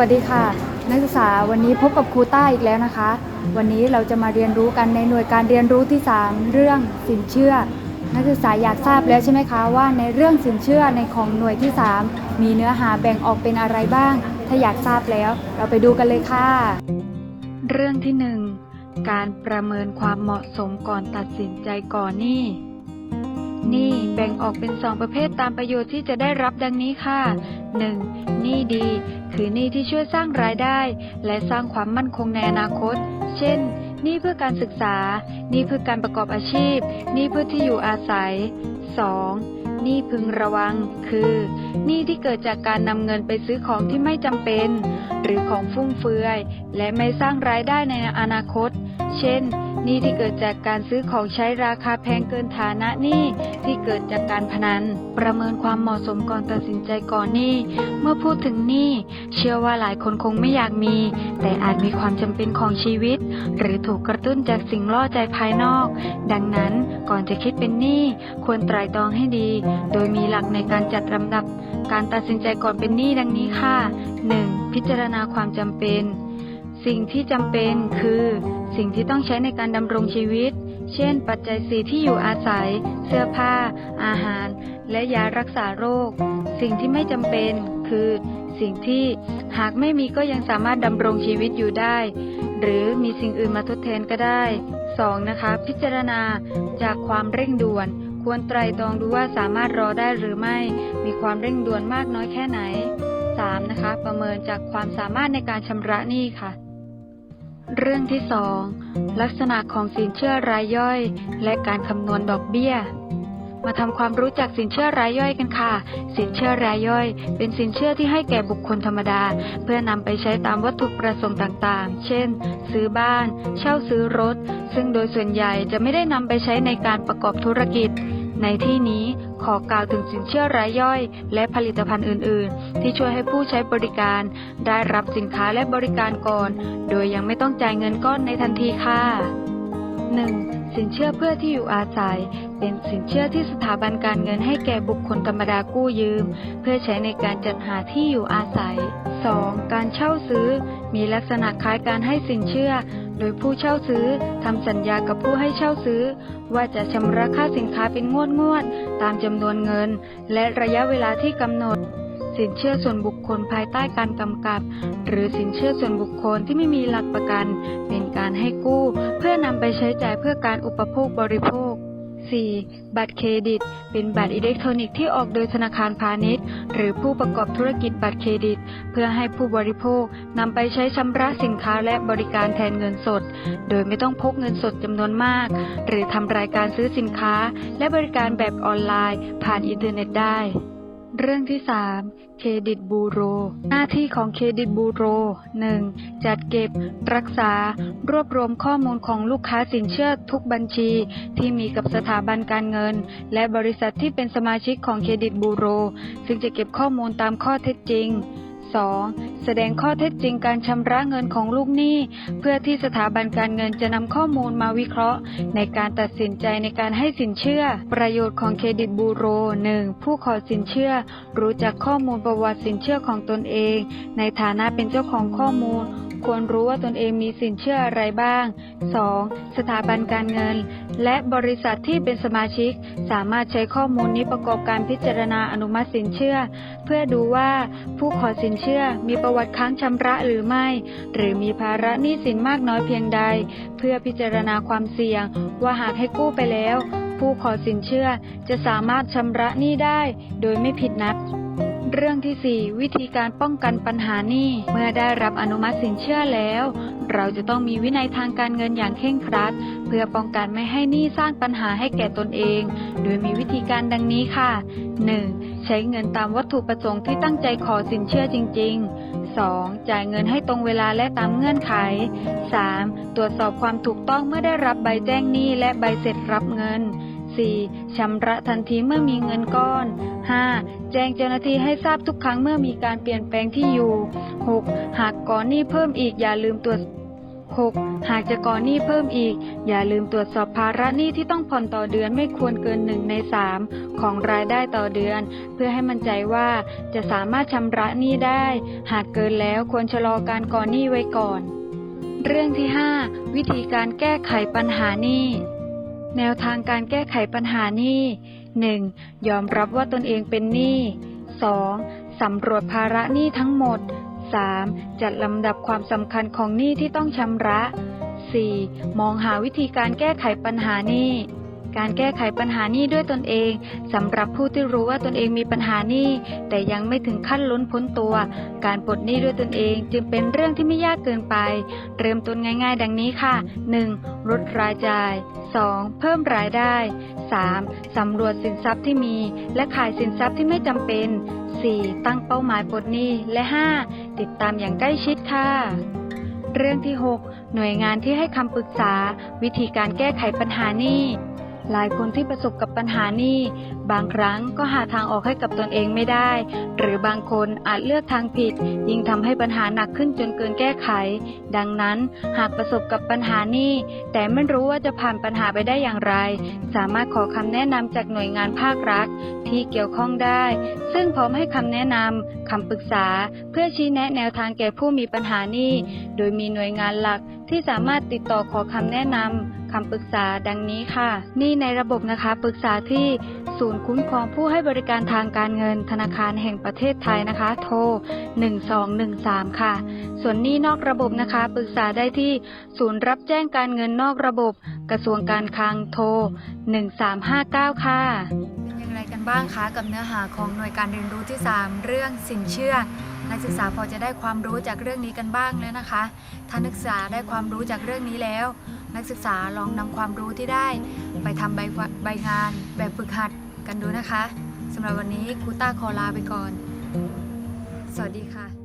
วัสดีค่ะ นักศึกษาวันนี้พบกับครูต้าอีกแล้วนะคะ วันนี้เราจะมาเรียนรู้กันในหน่วยการเรียนรู้ที่ 3 เรื่องสินเชื่อ นักศึกษาอยากทราบแล้วใช่ไหมคะว่าในเรื่องสินเชื่อในของหน่วยที่ 3 มีเนื้อหาแบ่งออกเป็นอะไรบ้าง ถ้าอยากทราบแล้ว เราไปดูกันเลยค่ะ เรื่องที่ 1 การประเมินความเหมาะสมก่อนตัดสินใจก่อนหนี้หนี้แบ่งออกเป็น 2 ประเภทตามประโยชน์ที่จะได้รับดังนี้ค่ะ 1. หนี้ดี คือหนี้ที่ช่วยสร้างรายได้ และสร้างความมั่นคงในอนาคต เช่นหนี้เพื่อการศึกษาหนี้เพื่อการประกอบอาชีพหนี้เพื่อที่อยู่อาศัย 2. หนี้พึงระวัง คือหนี้ที่เกิดจากการนำเงินไปซื้อของที่ไม่จำเป็น หรือของฟุ่มเฟือย และไม่สร้างรายได้ในอนาคต เช่นหนี้ที่เกิดจากการซื้อของใช้ราคาแพงเกินฐานะหนี้ที่เกิดจากการพนัน ประเมินความเหมาะสมก่อนตัดสินใจก่อนหนี้ เมื่อพูดถึงหนี้เชื่อว่าหลายคนคงไม่อยากมี แต่อาจมีความจำเป็นของชีวิต หรือถูกกระตุ้นจากสิ่งล่อใจภายนอก ดังนั้นก่อนจะคิดเป็นหนี้ควรไตร่ตรองให้ดี โดยมีหลักในการจัดลำดับ การตัดสินใจก่อนเป็นหนี้ดังนี้ค่ะ 1. พิจารณาความจำเป็น สิ่งที่จำเป็นคือ สิ่งที่ต้องใช้ในการดำรงชีวิต เช่น ปัจจัยสี่ที่อยู่อาศัย เสื้อผ้า อาหาร และยารักษาโรค สิ่งที่ไม่จำเป็นคือ สิ่งที่หากไม่มีก็ยังสามารถดำรงชีวิตอยู่ได้ หรือมีสิ่งอื่นมาทดแทนก็ได้ 2. นะคะ พิจารณาจากความเร่งด่วน ควรไตร่ตรองดูว่าสามารถรอได้หรือไม่ มีความเร่งด่วนมากน้อยแค่ไหน 3. นะคะ ประเมินจากความสามารถในการชำระหนี้ค่ะ เรื่องที่ 2 ลักษณะของสินเชื่อรายย่อย และการคำนวณดอกเบี้ย มาทำความรู้จักสินเชื่อรายย่อยกันค่ะ สินเชื่อรายย่อย เป็นสินเชื่อที่ให้แก่บุคคลธรรมดา เพื่อนำไปใช้ตามวัตถุประสงค์ต่างๆ เช่น ซื้อบ้าน เช่าซื้อรถ ซึ่งโดยส่วนใหญ่จะไม่ได้นำไปใช้ในการประกอบธุรกิจ ในที่นี้ขอกล่าวถึงสินเชื่อรายย่อย และผลิตภัณฑ์อื่น ๆ ที่ช่วยให้ผู้ใช้บริการ ได้รับสินค้าและบริการก่อน โดยยังไม่ต้องจ่ายเงินก้อนในทันทีค่ะ 1. สินเชื่อเพื่อที่อยู่อาศัย เป็นสินเชื่อที่สถาบันการเงินให้แก่บุคคลธรรมดากู้ยืม เพื่อใช้ในการจัดหาที่อยู่อาศัย 2. การเช่าซื้อ มีลักษณะคล้ายการให้สินเชื่อ โดยผู้เช่าซื้อทำสัญญากับผู้ให้เช่าซื้อ ว่าจะชำระค่าสินค้าเป็นงวดงวดๆตามจำนวนเงิน และระยะเวลาที่กำหนด สินเชื่อส่วนบุคคลภายใต้การกำกับ หรือสินเชื่อส่วนบุคคลที่ไม่มีหลักประกัน เป็นการให้กู้ เพื่อนำไปใช้จ่ายเพื่อการอุปโภคบริโภค 4. บัตรเครดิต เป็นบัตรอิเล็กทรอนิกส์ที่ออกโดยธนาคารพาณิชย์ หรือผู้ประกอบธุรกิจบัตรเครดิต เพื่อให้ผู้บริโภคนำไปใช้ชำระสินค้าและบริการแทนเงินสด โดยไม่ต้องพกเงินสดจำนวนมาก หรือทำรายการซื้อสินค้า และบริการแบบออนไลน์ ผ่านอินเทอร์เน็ตได้ เรื่องที่ 3 เครดิตบูโร หน้าที่ของเครดิตบูโร 1. จัดเก็บ รักษา รวบรวมข้อมูลของลูกค้าสินเชื่อทุกบัญชี ที่มีกับสถาบันการเงิน และบริษัทที่เป็นสมาชิกของเครดิตบูโร ซึ่งจะเก็บข้อมูลตามข้อเท็จจริง 2. แสดงข้อเท็จจริงการชำระเงินของลูกหนี้ เพื่อที่สถาบันการเงินจะนำข้อมูลมาวิเคราะห์ ในการตัดสินใจในการให้สินเชื่อ ประโยชน์ของเครดิตบูโร 1. ผู้ขอสินเชื่อ รู้จักข้อมูลประวัติสินเชื่อของตนเอง ในฐานะเป็นเจ้าของข้อมูล ควรรู้ว่าตนเองมีสินเชื่ออะไรบ้าง 2. สถาบันการเงิน และบริษัทที่เป็นสมาชิก สามารถใช้ข้อมูลนี้ประกอบการพิจารณาอนุมัติสินเชื่อ เพื่อดูว่าผู้ขอสินเชื่อมีประวัติค้างชำระหรือไม่ หรือมีภาระหนี้สินมากน้อยเพียงใด เพื่อพิจารณาความเสี่ยง ว่าหากให้กู้ไปแล้ว ผู้ขอสินเชื่อจะสามารถชำระหนี้ได้ โดยไม่ผิดนัด เรื่องที่ 4 วิธีการป้องกันปัญหานี้ เมื่อได้รับอนุมัติสินเชื่อแล้ว เราจะต้องมีวินัยทางการเงินอย่างเคร่งครัด เพื่อป้องกันไม่ให้หนี้สร้างปัญหาให้แก่ตนเอง โดยมีวิธีการดังนี้ค่ะ 1. ใช้เงินตามวัตถุประสงค์ที่ตั้งใจขอสินเชื่อจริง ๆ 2. จ่ายเงินให้ตรงเวลาและตามเงื่อนไข 3. ตรวจสอบความถูกต้องเมื่อได้รับใบแจ้งหนี้และใบเสร็จรับเงิน 4. ชำระทันทีเมื่อมีเงินก้อน 5. แจ้งเจ้าหน้าที่ให้ทราบทุกครั้งเมื่อมีการเปลี่ยนแปลงที่อยู่ 6. หากก่อนหนี้เพิ่มอีกอย่าลืมตรวจ 6. หากจะก่อนหนี้เพิ่มอีก อย่าลืมตรวจสอบภาระหนี้ที่ต้องผ่อนต่อเดือนไม่ควรเกิน1ใน3ของรายได้ต่อเดือน เพื่อให้มั่นใจว่าจะสามารถชำระหนี้ได้ หากเกินแล้วควรชะลอการก่อนหนี้ไว้ก่อน เรื่องที่ 5 วิธีการแก้ไขปัญหาหนี้แนวทางการแก้ไขปัญหาหนี้ 1. ยอมรับว่าตนเองเป็นหนี้ 2. สำรวจภาระหนี้ทั้งหมด 3. จัดลำดับความสำคัญของหนี้ที่ต้องชำระ 4. มองหาวิธีการแก้ไขปัญหาหนี้ การแก้ไขปัญหานี้ด้วยตนเองสำหรับผู้ที่รู้ว่าตนเองมีปัญหานี้แต่ยังไม่ถึงขั้นล้นพ้นตัว การปลดหนี้ด้วยตนเองจึงเป็นเรื่องที่ไม่ยากเกินไป เริ่มต้นง่าย ๆ ดังนี้ค่ะ 1. ลดรายจ่าย 2. เพิ่มรายได้ 3. สำรวจสินทรัพย์ที่มี และขายสินทรัพย์ที่ไม่จำเป็น 4. ตั้งเป้าหมายปลดหนี้และ 5. ติดตามอย่างใกล้ชิดค่ะเรื่องที่ 6 หน่วยงานที่ให้คำปรึกษา วิธีการแก้ไขปัญหานี้ หลายคนที่ประสบกับปัญหานี้ บางครั้งก็หาทางออกให้กับตนเองไม่ได้ หรือบางคนอาจเลือกทางผิด ยิ่งทำให้ปัญหาหนักขึ้นจนเกินแก้ไข ดังนั้นหากประสบกับปัญหานี้ แต่ไม่รู้ว่าจะผ่านปัญหาไปได้อย่างไร สามารถขอคำแนะนำจากหน่วยงานภาครัฐที่เกี่ยวข้องได้ ซึ่งพร้อมให้คำแนะนำคำปรึกษา เพื่อชี้แนะแนวทางแก่ผู้มีปัญหานี้ โดยมีหน่วยงานหลักที่สามารถติดต่อขอคำแนะนำ คำปรึกษาดังนี้ค่ะ นี่ในระบบนะคะปรึกษาที่ศูนย์คุ้มครองผู้ให้บริการทางการเงินธนาคารแห่งประเทศไทยนะคะ โทร 1213 ค่ะ ส่วนนี้นอกระบบนะคะ ปรึกษาได้ที่ศูนย์รับแจ้งการเงินนอกระบบ กระทรวงการคลังโทร 1359 ค่ะเป็นอย่างไรกันบ้างคะกับเนื้อหาของหน่วยการเรียนรู้ที่ 3 เรื่องสินเชื่อ นักศึกษาพอจะได้ความรู้จากเรื่องนี้กันบ้างแล้วนะคะ ถ้านักศึกษาได้ความรู้จากเรื่องนี้แล้ว นักศึกษาลองนำความรู้ที่ได้ ไปทำใบใบงาน แบบฝึกหัดกันดูนะคะสำหรับวันนี้ครูต้าขอลาไปก่อน สวัสดีค่ะ